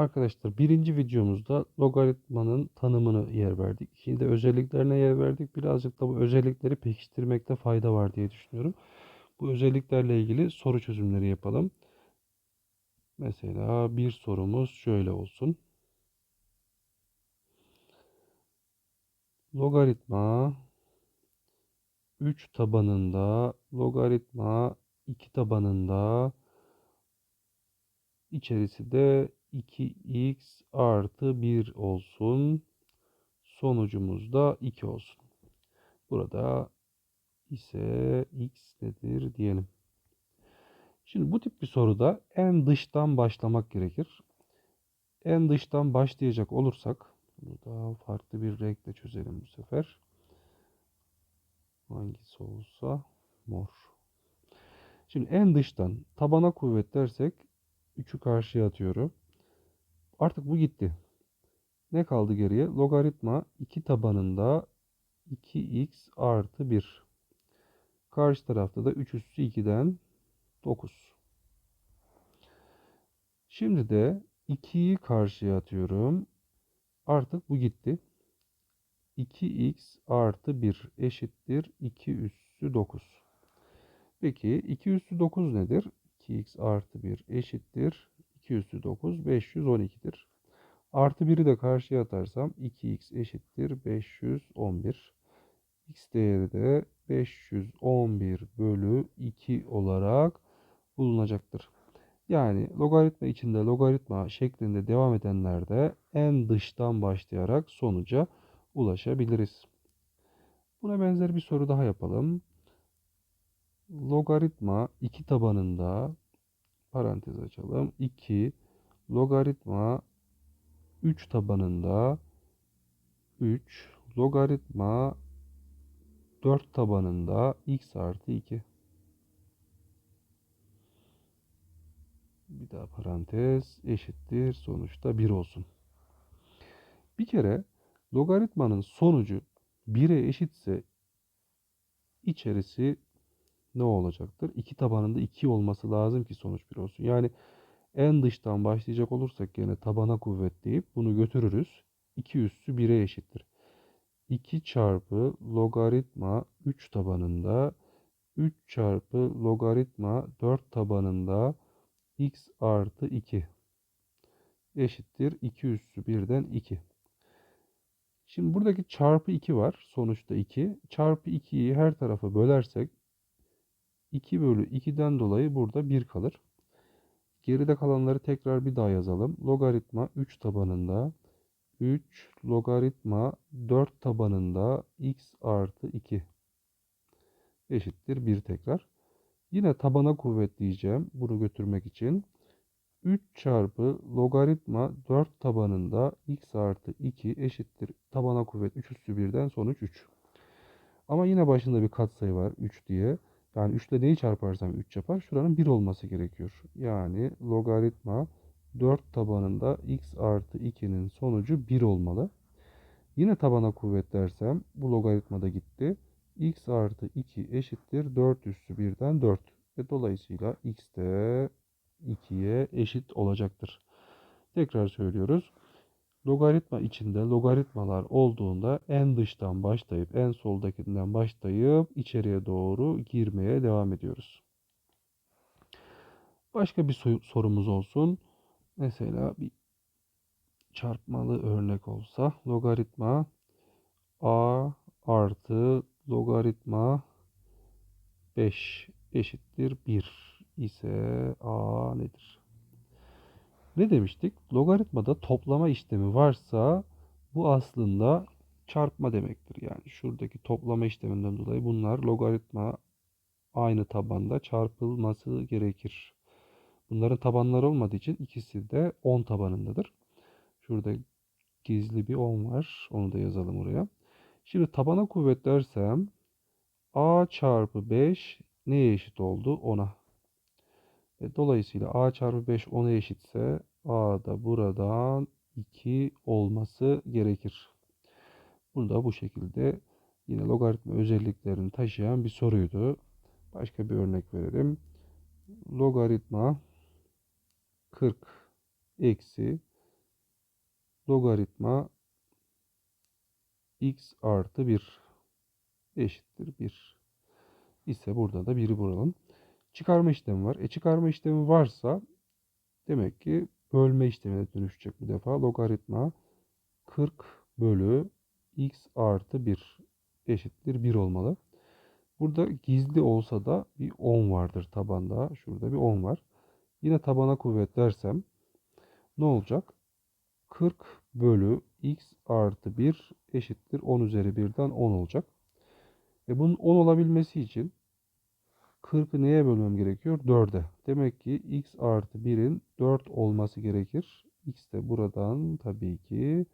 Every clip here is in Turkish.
Arkadaşlar birinci videomuzda logaritmanın tanımını yer verdik. Şimdi özelliklerine yer verdik. Birazcık da bu özellikleri pekiştirmekte fayda var diye düşünüyorum. Bu özelliklerle ilgili soru çözümleri yapalım. Mesela bir sorumuz şöyle olsun. Logaritma 3 tabanında logaritma 2 tabanında içerisi de 2x artı 1 olsun. Sonucumuz da 2 olsun. Burada ise x nedir diyelim. Şimdi bu tip bir soruda en dıştan başlamak gerekir. En dıştan başlayacak olursak bunu daha farklı bir renkle çözelim bu sefer. Hangisi olsa mor. Şimdi en dıştan tabana kuvvet dersek 3'ü karşıya atıyorum. Artık bu gitti. Ne kaldı geriye? Logaritma 2 tabanında 2x artı 1. Karşı tarafta da 3 üssü 2'den 9. Şimdi de 2'yi karşıya atıyorum. Artık bu gitti. 2x artı 1 eşittir 2 üssü 9. Peki 2 üssü 9 nedir? 2x artı 1 eşittir 2 üssü 9 512'dir. Artı 1'i de karşıya atarsam 2x eşittir 511. x değeri de 511 bölü 2 olarak bulunacaktır. Yani logaritma içinde logaritma şeklinde devam edenlerde en dıştan başlayarak sonuca ulaşabiliriz. Buna benzer bir soru daha yapalım. Logaritma 2 tabanında parantez açalım. 2 logaritma 3 tabanında 3 logaritma 4 tabanında x artı 2. Bir daha parantez eşittir sonuçta 1 olsun. Bir kere logaritmanın sonucu 1'e eşitse içerisi ne olacaktır? 2 tabanında 2 olması lazım ki sonuç 1 olsun. Yani en dıştan başlayacak olursak yine tabana kuvvet deyip bunu götürürüz. 2 üssü 1'e eşittir. 2 çarpı logaritma 3 tabanında 3 çarpı logaritma 4 tabanında x artı 2 eşittir 2 üssü 1'den 2. Şimdi buradaki çarpı 2 var. Sonuçta 2. Çarpı 2'yi her tarafa bölersek 2 bölü 2'den dolayı burada 1 kalır. Geride kalanları tekrar bir daha yazalım. Logaritma 3 tabanında 3 logaritma 4 tabanında x artı 2 eşittir 1 tekrar. Yine tabana kuvvet diyeceğim bunu götürmek için. 3 çarpı logaritma 4 tabanında x artı 2 eşittir. Tabana kuvvet 3 üssü 1'den sonuç 3. Ama yine başında bir katsayı var 3 diye. Yani 3 ile neyi çarparsam 3 yapar. Şuranın 1 olması gerekiyor. Yani logaritma 4 tabanında x artı 2'nin sonucu 1 olmalı. Yine tabana kuvvet dersem bu logaritma da gitti. x artı 2 eşittir 4 üssü 1'den 4. Ve dolayısıyla x de 2'ye eşit olacaktır. Tekrar söylüyoruz. Logaritma içinde logaritmalar olduğunda en dıştan başlayıp en soldakinden başlayıp içeriye doğru girmeye devam ediyoruz. Başka bir sorumuz olsun. Mesela bir çarpmalı örnek olsa logaritma a artı logaritma 5 eşittir 1 ise a nedir? Ne demiştik? Logaritmada toplama işlemi varsa bu aslında çarpma demektir. Yani şuradaki toplama işleminden dolayı bunlar logaritma aynı tabanda çarpılması gerekir. Bunların tabanları olmadığı için ikisi de 10 tabanındadır. Şurada gizli bir 10 var. Onu da yazalım oraya. Şimdi tabana kuvvet dersem a çarpı 5 neye eşit oldu? 10'a. E, dolayısıyla a çarpı 5 10'a eşitse a da buradan 2 olması gerekir. Bunu da bu şekilde yine logaritma özelliklerini taşıyan bir soruydu. Başka bir örnek verelim. Logaritma 40 eksi logaritma x artı 1 eşittir 1 ise burada da 1'i bulalım. Çıkarma işlemi var. E çıkarma işlemi varsa demek ki bölme işlemine dönüşecek bu defa. Logaritma 40 bölü x artı 1 eşittir 1 olmalı. Burada gizli olsa da bir 10 vardır tabanda. Şurada bir 10 var. Yine tabana kuvvet versem ne olacak? 40 bölü x artı 1 eşittir 10 üzeri 1'den 10 olacak. E bunun 10 olabilmesi için 40'ı neye bölmem gerekiyor? 4'e. Demek ki x artı 1'in 4 olması gerekir. x de buradan tabii ki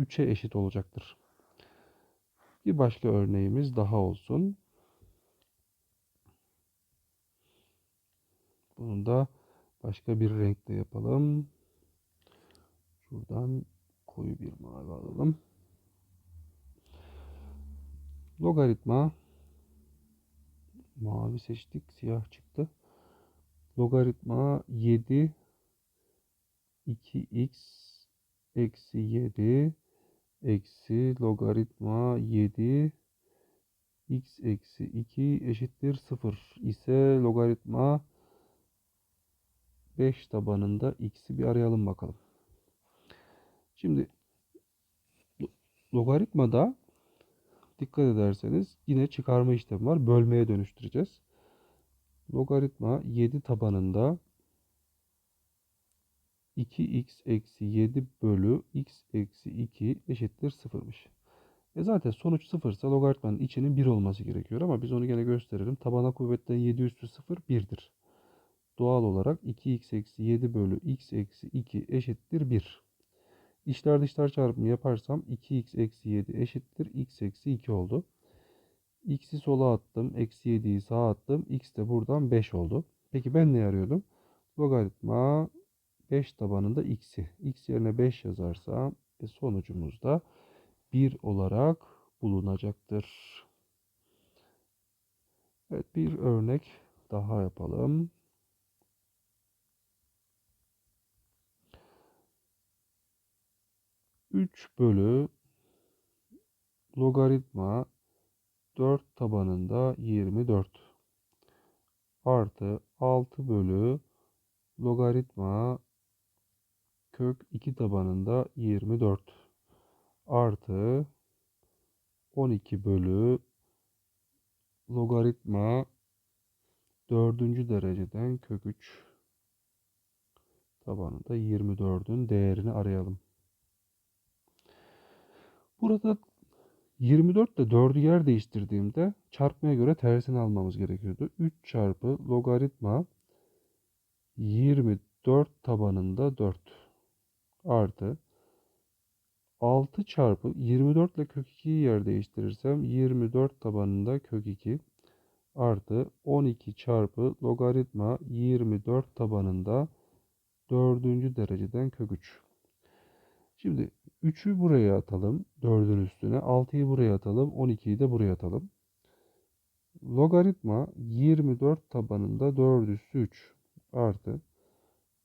3'e eşit olacaktır. Bir başka örneğimiz daha olsun. Bunu da başka bir renkle yapalım. Şuradan koyu bir mavi alalım. Logaritma mavi seçtik, siyah çıktı. Logaritma 7 2x eksi 7 eksi logaritma 7 x eksi 2 eşittir 0 ise logaritma 5 tabanında x'i bir arayalım bakalım. Şimdi logaritmada dikkat ederseniz yine çıkarma işlemi var. Bölmeye dönüştüreceğiz. Logaritma 7 tabanında 2x eksi 7 bölü x eksi 2 eşittir 0'mış. E zaten sonuç 0 ise logaritmanın içinin 1 olması gerekiyor ama biz onu gene gösterelim. Tabana kuvvetten 7 üstü 0 1'dir. Doğal olarak 2x eksi 7 bölü x eksi 2 eşittir 1. İçler dışlar çarpımı yaparsam 2x eksi 7 eşittir x eksi 2 oldu. x'i sola attım. Eksi 7'yi sağa attım. x de buradan 5 oldu. Peki ben ne arıyordum? Logaritma 5 tabanında x'i. x yerine 5 yazarsam e sonucumuz da 1 olarak bulunacaktır. Evet bir örnek daha yapalım. Üç bölü logaritma 4 tabanında 24 artı 6 bölü logaritma kök 2 tabanında 24 artı 12 bölü logaritma 4. dereceden kök 3 tabanında 24'ün değerini arayalım. Burada 24 ile 4'ü yer değiştirdiğimde çarpmaya göre tersini almamız gerekiyordu. 3 çarpı logaritma 24 tabanında 4 artı 6 çarpı 24 ile kök 2'yi yer değiştirirsem 24 tabanında kök 2 artı 12 çarpı logaritma 24 tabanında 4. dereceden kök 3. Şimdi 3'ü buraya atalım 4'ün üstüne 6'yı buraya atalım 12'yi de buraya atalım. Logaritma 24 tabanında 4 üssü 3 artı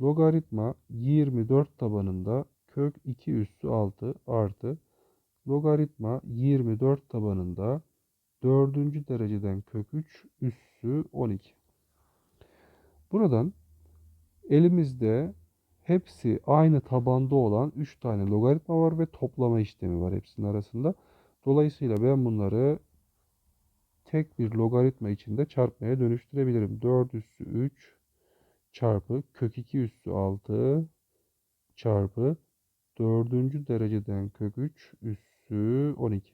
logaritma 24 tabanında kök 2 üssü 6 artı logaritma 24 tabanında 4. dereceden kök 3 üssü 12. Buradan elimizde hepsi aynı tabanda olan 3 tane logaritma var ve toplama işlemi var hepsinin arasında. Dolayısıyla ben bunları tek bir logaritma içinde çarpmaya dönüştürebilirim. 4 üssü 3 çarpı kök 2 üssü 6 çarpı 4. dereceden kök 3 üssü 12.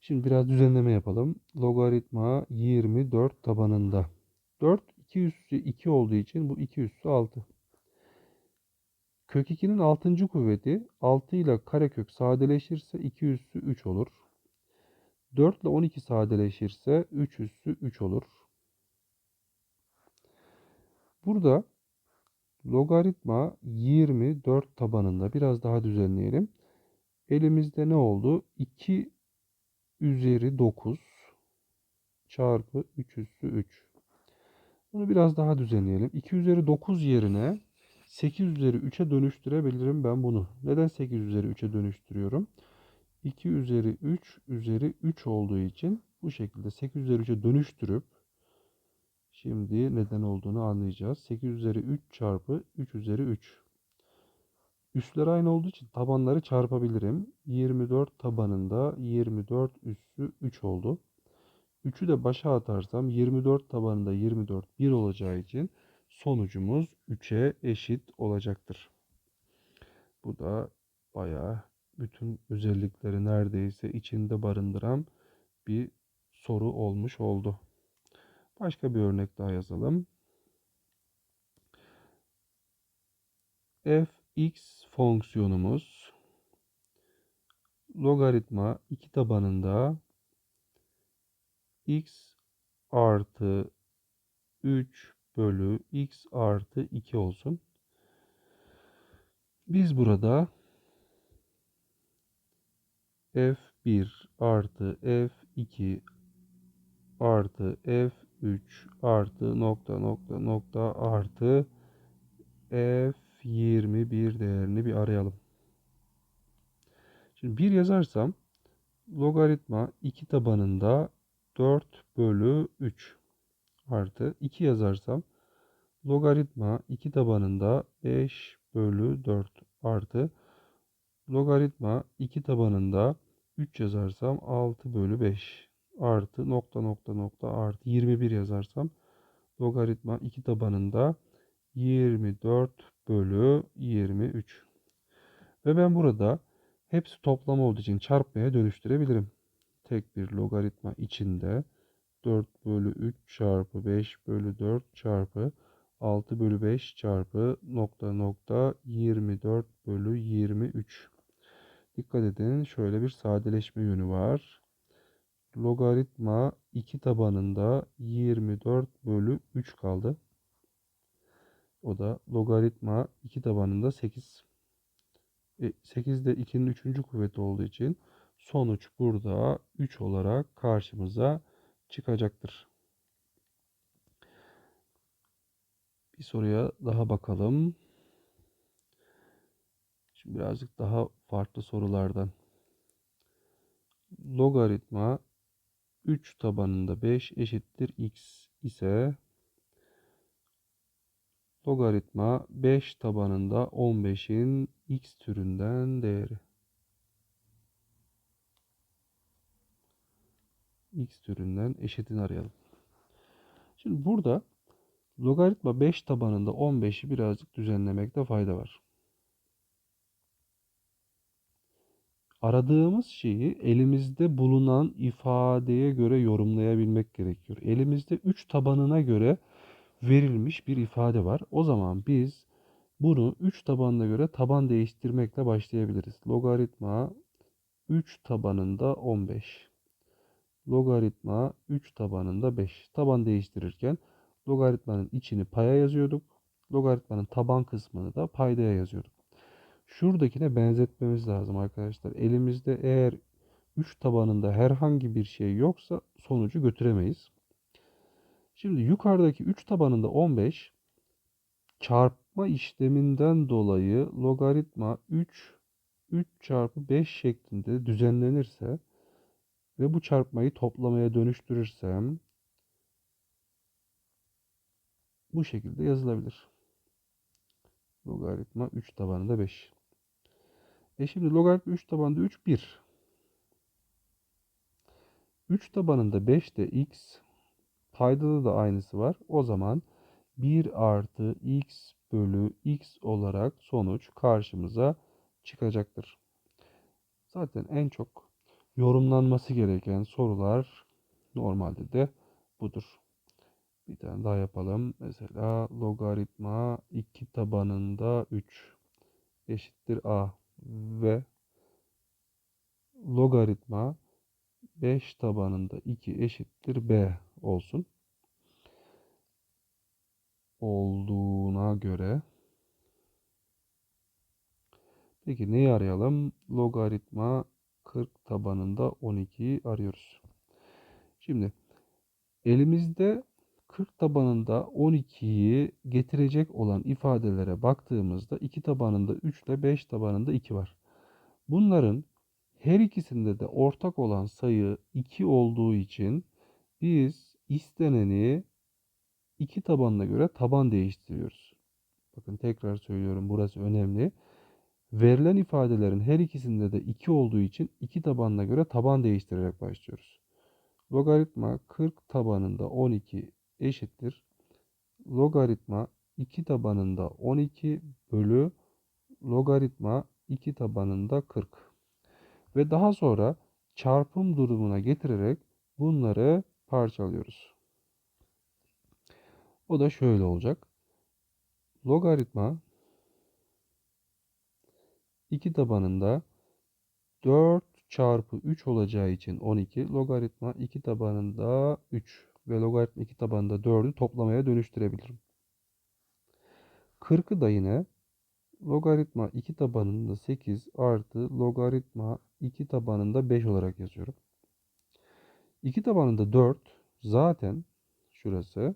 Şimdi biraz düzenleme yapalım. Logaritma 24 tabanında. 4 2 üssü 2 olduğu için bu 2 üssü 6. Kök 2'nin 6. kuvveti 6 ile karekök sadeleşirse 2 üssü 3 olur. 4 ile 12 sadeleşirse 3 üssü 3 olur. Burada logaritma 24 tabanında biraz daha düzenleyelim. Elimizde ne oldu? 2 üzeri 9 çarpı 3 üssü 3. Bunu biraz daha düzenleyelim. 2 üzeri 9 yerine 8 üzeri 3'e dönüştürebilirim ben bunu. Neden 8 üzeri 3'e dönüştürüyorum? 2 üzeri 3 üzeri 3 olduğu için bu şekilde 8 üzeri 3'e dönüştürüp şimdi neden olduğunu anlayacağız. 8 üzeri 3 çarpı 3 üzeri 3. Üsler aynı olduğu için tabanları çarpabilirim. 24 tabanında 24 üssü 3 oldu. 3'ü de başa atarsam 24 tabanında 24 1 olacağı için sonucumuz 3'e eşit olacaktır. Bu da bayağı bütün özellikleri neredeyse içinde barındıran bir soru olmuş oldu. Başka bir örnek daha yazalım. fx fonksiyonumuz logaritma 2 tabanında x artı 3 bölü x artı 2 olsun. Biz burada f1 artı f2 artı f3 artı nokta nokta nokta artı f21 değerini bir arayalım. Şimdi 1 yazarsam logaritma 2 tabanında 4 bölü 3 artı 2 yazarsam logaritma 2 tabanında 5 bölü 4 artı logaritma 2 tabanında 3 yazarsam 6 bölü 5 artı nokta nokta nokta artı 21 yazarsam logaritma 2 tabanında 24 bölü 23. Ve ben burada hepsi toplam olduğu için çarpmaya dönüştürebilirim. Tek bir logaritma içinde 4 bölü 3 çarpı 5 bölü 4 çarpı 6 bölü 5 çarpı nokta nokta 24 bölü 23. Dikkat edin şöyle bir sadeleşme yönü var. Logaritma 2 tabanında 24 bölü 3 kaldı. O da logaritma 2 tabanında 8. E, 8 de 2'nin 3. kuvveti olduğu için sonuç burada 3 olarak karşımıza çıkacaktır. Bir soruya daha bakalım. Şimdi birazcık daha farklı sorulardan. Logaritma 3 tabanında 5 eşittir x ise logaritma 5 tabanında 15'in x türünden değeri. X türünden eşitini arayalım. Şimdi burada logaritma 5 tabanında 15'i birazcık düzenlemekte fayda var. Aradığımız şeyi elimizde bulunan ifadeye göre yorumlayabilmek gerekiyor. Elimizde 3 tabanına göre verilmiş bir ifade var. O zaman biz bunu 3 tabanına göre taban değiştirmekle başlayabiliriz. Logaritma 3 tabanında 15 logaritma 3 tabanında 5. Taban değiştirirken logaritmanın içini paya yazıyorduk. Logaritmanın taban kısmını da paydaya yazıyorduk. Şuradakine benzetmemiz lazım arkadaşlar. Elimizde eğer 3 tabanında herhangi bir şey yoksa sonucu götüremeyiz. Şimdi yukarıdaki 3 tabanında 15 çarpma işleminden dolayı logaritma 3 3 çarpı 5 şeklinde düzenlenirse ve bu çarpmayı toplamaya dönüştürürsem bu şekilde yazılabilir. Logaritma 3 tabanında 5. E şimdi logaritma 3 tabanında 3 1. 3 tabanında 5 de x. Paydada da aynısı var. O zaman 1 artı x bölü x olarak sonuç karşımıza çıkacaktır. Zaten en çok yorumlanması gereken sorular normalde de budur. Bir tane daha yapalım. Mesela logaritma 2 tabanında 3 eşittir a ve logaritma 5 tabanında 2 eşittir b olsun. Olduğuna göre Peki neyi arayalım? Logaritma 40 tabanında 12'yi arıyoruz. Şimdi elimizde 40 tabanında 12'yi getirecek olan ifadelere baktığımızda 2 tabanında 3 ile 5 tabanında 2 var. Bunların her ikisinde de ortak olan sayı 2 olduğu için biz isteneni 2 tabanına göre taban değiştiriyoruz. Bakın tekrar söylüyorum burası önemli. Verilen ifadelerin her ikisinde de 2 olduğu için 2 tabanına göre taban değiştirerek başlıyoruz. Logaritma 40 tabanında 12 eşittir. Logaritma 2 tabanında 12 bölü logaritma 2 tabanında 40. Ve daha sonra çarpım durumuna getirerek bunları parçalıyoruz. O da şöyle olacak. Logaritma 2 tabanında 4 çarpı 3 olacağı için 12 logaritma 2 tabanında 3 ve logaritma 2 tabanında 4'ü toplamaya dönüştürebilirim. 40'ı da yine logaritma 2 tabanında 8 artı logaritma 2 tabanında 5 olarak yazıyorum. 2 tabanında 4 zaten şurası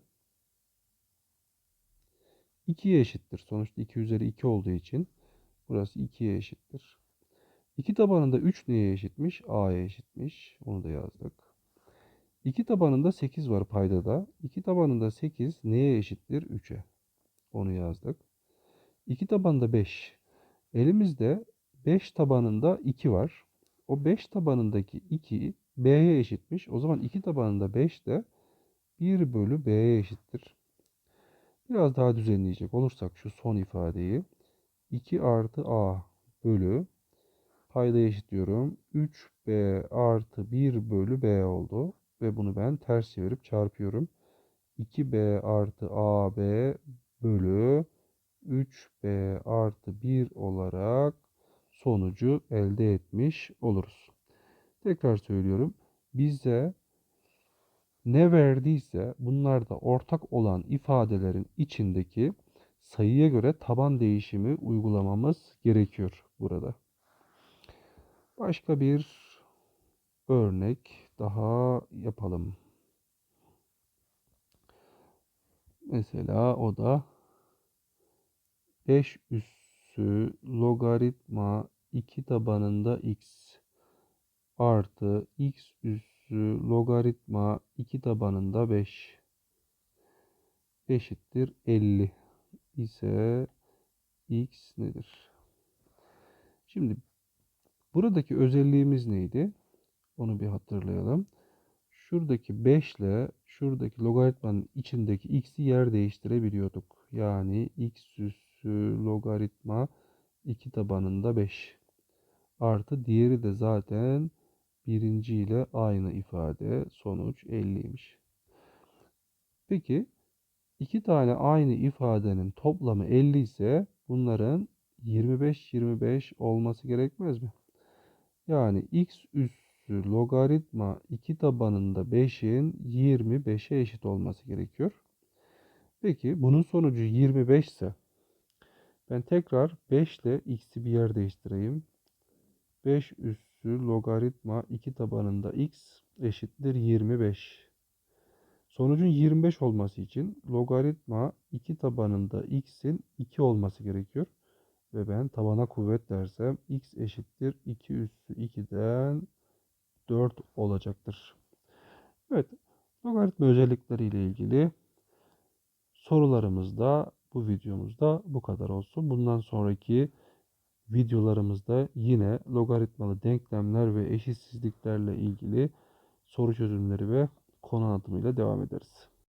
2'ye eşittir. Sonuçta 2 üzeri 2 olduğu için burası 2'ye eşittir. 2 tabanında 3 neye eşitmiş? A'ya eşitmiş. Onu da yazdık. 2 tabanında 8 var paydada. 2 tabanında 8 neye eşittir? 3'e. Onu yazdık. 2 tabanında 5. Elimizde 5 tabanında 2 var. O 5 tabanındaki 2 B'ye eşitmiş. O zaman 2 tabanında 5 de 1 bölü B'ye eşittir. Biraz daha düzenleyecek olursak şu son ifadeyi 2 artı A bölü paydayı eşitliyorum. 3B artı 1 bölü B oldu. Ve bunu ben ters çevirip çarpıyorum. 2B artı AB bölü 3B artı 1 olarak sonucu elde etmiş oluruz. Tekrar söylüyorum. Bize ne verdiyse bunlarda ortak olan ifadelerin içindeki sayıya göre taban değişimi uygulamamız gerekiyor burada. Başka bir örnek daha yapalım. Mesela o da 5 üssü logaritma 2 tabanında x artı x üssü logaritma 2 tabanında 5 eşittir 50 ise x nedir? Şimdi buradaki özelliğimiz neydi? Onu bir hatırlayalım. Şuradaki 5 ile şuradaki logaritmanın içindeki x'i yer değiştirebiliyorduk. Yani x üssü logaritma 2 tabanında 5 artı diğeri de zaten birinci ile aynı ifade sonuç 50'ymiş. Peki iki tane aynı ifadenin toplamı 50 ise bunların 25-25 olması gerekmez mi? Yani x üssü logaritma 2 tabanında 5'in 25'e eşit olması gerekiyor. Peki bunun sonucu 25 ise ben tekrar 5 ile x'i bir yer değiştireyim. 5 üssü logaritma 2 tabanında x eşittir 25. Sonucun 25 olması için logaritma 2 tabanında x'in 2 olması gerekiyor. Ve ben tabana kuvvet dersem x eşittir 2 üssü 2'den 4 olacaktır. Evet logaritma özellikleri ile ilgili sorularımız da bu videomuzda bu kadar olsun. Bundan sonraki videolarımızda yine logaritmalı denklemler ve eşitsizliklerle ilgili soru çözümleri ve konu anlatımıyla devam ederiz.